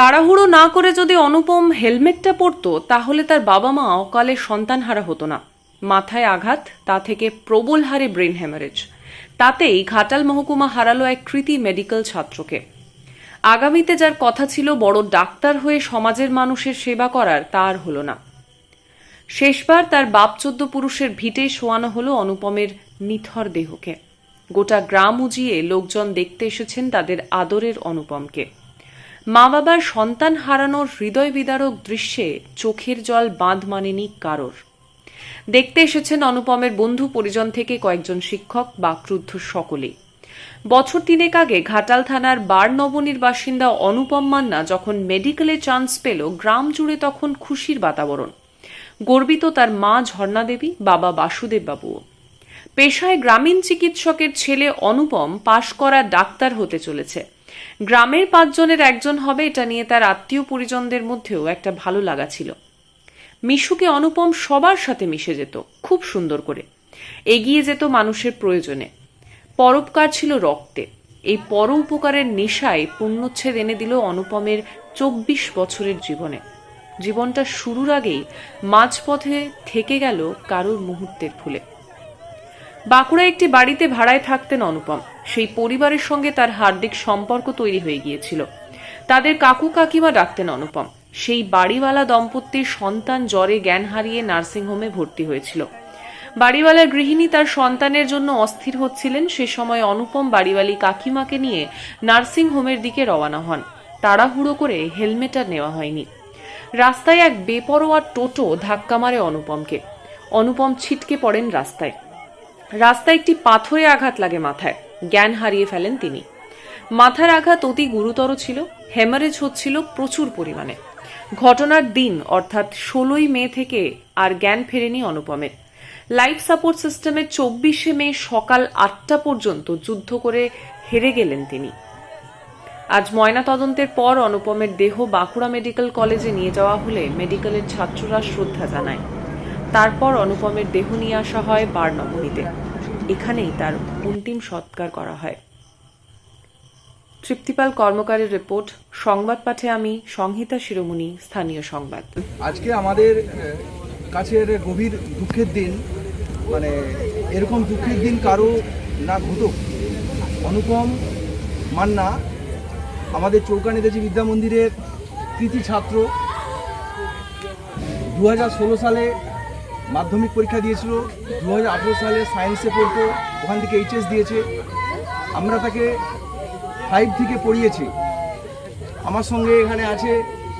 তাড়াহুড়ো না করে যদি অনুপম হেলমেটটা পরতো, তাহলে তার বাবা মা অকালে সন্তান হারা হতো না। মাথায় আঘাত, তা থেকে প্রবল হারে ব্রেন হ্যামারেজ। তাতেই ঘাটাল মহকুমা হারালো এক কৃতি মেডিকেল ছাত্রকে। আগামীতে যার কথা ছিল বড় ডাক্তার হয়ে সমাজের মানুষের সেবা করার, তার হলো না। শেষবার তার বাপ চোদ্দ পুরুষের ভিটে শোয়ানো হলো অনুপমের নিথর দেহকে। গোটা গ্রাম উজিয়ে লোকজন দেখতে এসেছেন তাদের আদরের অনুপমকে। মা বাবার সন্তান হারানোর হৃদয় বিদারক দৃশ্যে চোখের জল বাঁধ মানেনি কারোর। দেখতে এসেছেন অনুপমের বন্ধু পরিজন থেকে কয়েকজন শিক্ষক বা ক্রুদ্ধ সকলেই বছর তিনেক আগে ঘাটাল থানার বারনবনীর বাসিন্দা অনুপম মান্না যখন মেডিকেলে চান্স পেল, গ্রাম জুড়ে তখন খুশির বাতাবরণ। গর্বিত তার মা ঝর্ণা দেবী, বাবা বাসুদেব বাবুও। পেশায় গ্রামীণ চিকিৎসকের ছেলে অনুপম পাশ করা ডাক্তার হতে চলেছে। গ্রামের পাঁচজনের একজন হবে, এটা নিয়ে তার আত্মীয় পরিজনদের মধ্যেও একটা ভালো লাগা ছিল। মিশুকে অনুপম সবার সাথে মিশে যেত, খুব সুন্দর করে। এগিয়ে যেত মানুষের প্রয়োজনে। পরোপকার ছিল রক্তে। এই পর উপকারের নেশায় পুণ্যচ্ছেদ এনে দিল অনুপমের চব্বিশ বছরের জীবনে। জীবনটা শুরুর আগেই মাঝপথে থেকে গেল কারোর মুহূর্তের ফুলে। বাঁকুড়া একটি বাড়িতে ভাড়ায় থাকতেন অনুপম। সেই পরিবারের সঙ্গে তার হার্দিক সম্পর্ক তৈরি হয়ে গিয়েছিল। তাদের কাকু কাকিমা ডাকতেন অনুপম। সেই বাড়িওয়ালা দম্পতির সন্তান জ্বরে জ্ঞান হারিয়ে নার্সিংহোমে ভর্তি হয়েছিল। বাড়িওয়ালার গৃহিণী তার সন্তানের জন্য অস্থির হচ্ছিলেন। সে সময় অনুপম বাড়িওয়ালি কাকিমাকে নিয়ে নার্সিংহোমের দিকে রওনা হন। তাড়াহুড়ো করে হেলমেট আর নেওয়া হয়নি। রাস্তায় এক বেপরোয়া টোটো ধাক্কা মারে অনুপমকে। অনুপম ছিটকে পড়েন রাস্তায়। রাস্তায় একটি পাথরে আঘাত লাগে মাথায়। জ্ঞান হারিয়ে ফেলেন তিনি। মাথার আঘাত অতি গুরুতর ছিল, হেমারেজ হচ্ছিল প্রচুর পরিমাণে। ঘটনার দিন, অর্থাৎ ষোলোই মে থেকে আর জ্ঞান ফেরেনি অনুপমের লাইফ সাপোর্ট সিস্টেমের চব্বিশে মে সকাল আটটা পর্যন্ত যুদ্ধ করে হেরে গেলেন তিনি। আজ ময়না তদন্তের পর অনুপমের দেহ বাঁকুড়া মেডিকেল কলেজে নিয়ে যাওয়া হলে মেডিকেলের ছাত্ররা শ্রদ্ধা জানায়। তারপর অনুপমের দেহ নিয়ে আসা হয় বারনবনীতে এখানেই তার অন্তিম সৎকার করা হয়। তৃপ্তিপাল কর্মকারের রিপোর্ট, সংবাদ পাঠে আমি সংহিতা শিরোমণি, স্থানীয় সংবাদ। আজকে আমাদের কাছে গভীর দুঃখের দিন মানে এরকম দুঃখের দিন কারও না ঘটুক। অনুপম মান্না, আমাদের চৌকা নেতাজি বিদ্যা মন্দিরের কৃতি ছাত্র। দু হাজার ষোলো সালে মাধ্যমিক পরীক্ষা দিয়েছিল দু হাজার আঠেরো সালে সায়েন্সে পড়তো, ওখান থেকে এইচএস দিয়েছে। আমরা তাকে ফাইভ থেকে পড়িয়েছি। আমার সঙ্গে এখানে আছে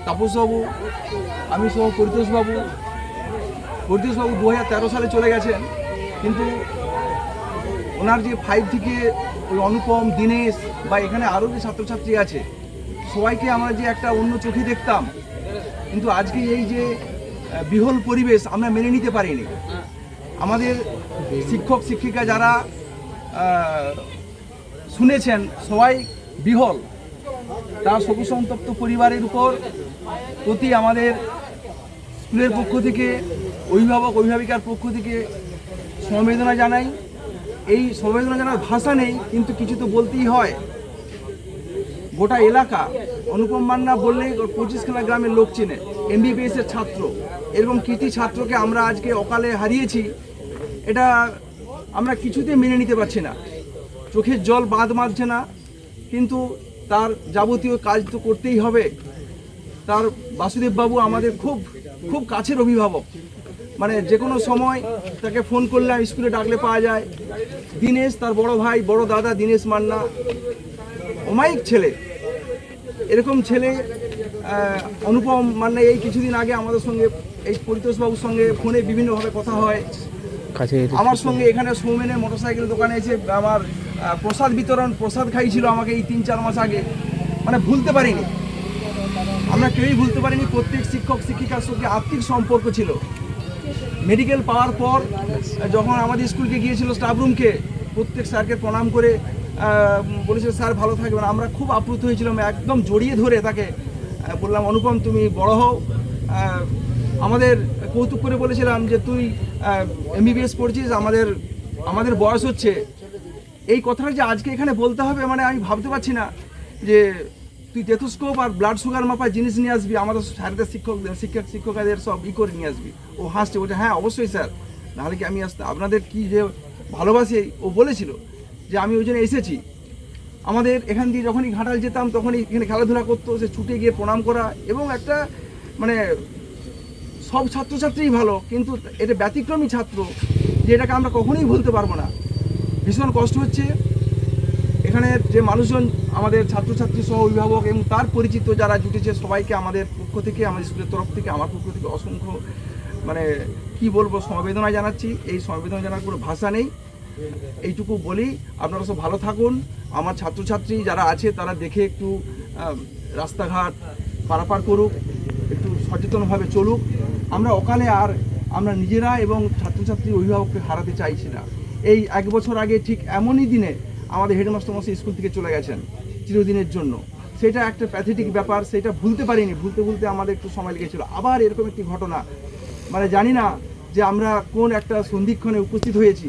তাপসবাবু, আমি সহ পরিতোষবাবু পরিতোষবাবু দু হাজার তেরো সালে চলে গেছেন, কিন্তু ওনার যে ফাইভ থেকে ওই অনুপম, দীনেশ বা এখানে আরও যে ছাত্রছাত্রী আছে, সবাইকে আমরা যে একটা অন্য চোখে দেখতাম, কিন্তু আজকে এই যে বিহল পরিবেশ আমরা মেনে নিতে পারিনি। আমাদের শিক্ষক, শিক্ষিকা যারা শুনেছেন, সবাই বিহল। তার শোক সন্তপ্ত পরিবারের উপর প্রতি আমাদের স্কুলের পক্ষ থেকে, অভিভাবক, অভিভাবিকার পক্ষ থেকে সমবেদনা জানাই। এই সমবেদনা জানার ভাষা নেই, কিন্তু কিছু তো বলতেই হয়। গোটা এলাকা অনুপম মান্না বললে পঁচিশ খেলা গ্রামের লোক চেনে। এমবিবিএস এর ছাত্র। এরকম কৃতি ছাত্রকে আমরা আজকে অকালে হারিয়েছি। এটা আমরা কিছুতে মেনে নিতে পারছি না। চোখের জল বাঁধ মারছে না। কিন্তু তার যাবতীয় কাজ তো করতেই হবে। তার বাসুদেব বাবু আমাদের খুব খুব কাছের অভিভাবক। মানে যে কোনো সময় তাকে ফোন করলে স্কুলে ডাকলে পাওয়া যায়। দীনেশ, তার বড় ভাই, বড় দাদা দীনেশ মান্না। অমায়িক ছেলে। এরকম ছেলে অনুপম মান্না এই কিছুদিন আগে আমাদের সঙ্গে এই পরিতোষবাবুর সঙ্গে ফোনে বিভিন্নভাবে কথা হয়। আমার সঙ্গে এখানে সৌমেনের মোটরসাইকেল দোকানে এসে আমার প্রসাদ বিতরণ প্রসাদ খাইছিল আমাকে এই তিন চার মাস আগে। মানে ভুলতে পারিনি। আমরা কেউই ভুলতে পারিনি প্রত্যেক শিক্ষক শিক্ষিকার সঙ্গে আর্থিক সম্পর্ক ছিল। মেডিকেল পাওয়ার পর যখন আমাদের স্কুলকে গিয়েছিল স্টাফ রুমকে প্রত্যেক স্যারকে প্রণাম করে বলেছিল, স্যার, ভালো থাকবেন। আমরা খুব আপ্লুত হয়েছিলাম, একদম জড়িয়ে ধরে তাকে বললাম, অনুপম, তুমি বড় হও। আমাদের কৌতুক করে বলেছিলাম যে, তুই এমবিবিএস পড়ছিস, আমাদের আমাদের বয়স হচ্ছে। এই কথাটা যে আজকে এখানে বলতে হবে মানে আমি ভাবতে পারছি না যে, তুই টেথোস্কোপ আর ব্লাড সুগার মাপার জিনিস নিয়ে আসবি, আমাদের স্যারদের শিক্ষক শিক্ষক, শিক্ষকাদের সব ই করে নিয়ে আসবি। ও হাসছে, বলছে হ্যাঁ অবশ্যই, স্যার। নাহলে কি আমি আসতে, আপনাদের কি যে ভালোবাসি? ও বলেছিল। যে আমি ওই জন্য এসেছি। আমাদের এখান দিয়ে যখনই ঘাটাল যেতাম, তখনই এখানে খেলাধুলা করতো, সে ছুটে গিয়ে প্রণাম করা এবং একটা মানে সব ছাত্রছাত্রীই ভালো, কিন্তু এটা ব্যতিক্রমী ছাত্র যে এটাকে আমরা কখনোই ভুলতে পারব না। ভীষণ কষ্ট হচ্ছে। এখানে যে মানুষজন, আমাদের ছাত্রছাত্রী সহ অভিভাবক এবং তার পরিচিত যারা জুটেছে, সবাইকে আমাদের পক্ষ থেকে, আমাদের স্কুলের তরফ থেকে, আমার পক্ষ থেকে অসংখ্য মানে কি বলব, সমবেদনা জানাচ্ছি। এই সমবেদনা জানার কোনো ভাষা নেই। এইটুকু বলি, আপনারা সব ভালো থাকুন। আমার ছাত্রছাত্রী যারা আছে, তারা দেখে একটু রাস্তাঘাট পারাপার করুক, একটু সচেতনভাবে চলুক। আমরা অকালে আর আমরা নিজেরা এবং ছাত্রছাত্রী অভিভাবককে হারাতে চাইছি না। এই এক বছর আগে ঠিক এমনই দিনে আমাদের হেডমাস্টার মশাই স্কুল থেকে চলে গেছেন, চিরদিনের জন্য। সেটা একটা প্যাথেটিক ব্যাপার, সেটা ভুলতে পারিনি। ভুলতে ভুলতে আমাদের একটু সময় লেগেছিল। আবার এরকম একটি ঘটনা। মানে জানি না যে আমরা কোন একটা সন্ধিক্ষণে উপস্থিত হয়েছি।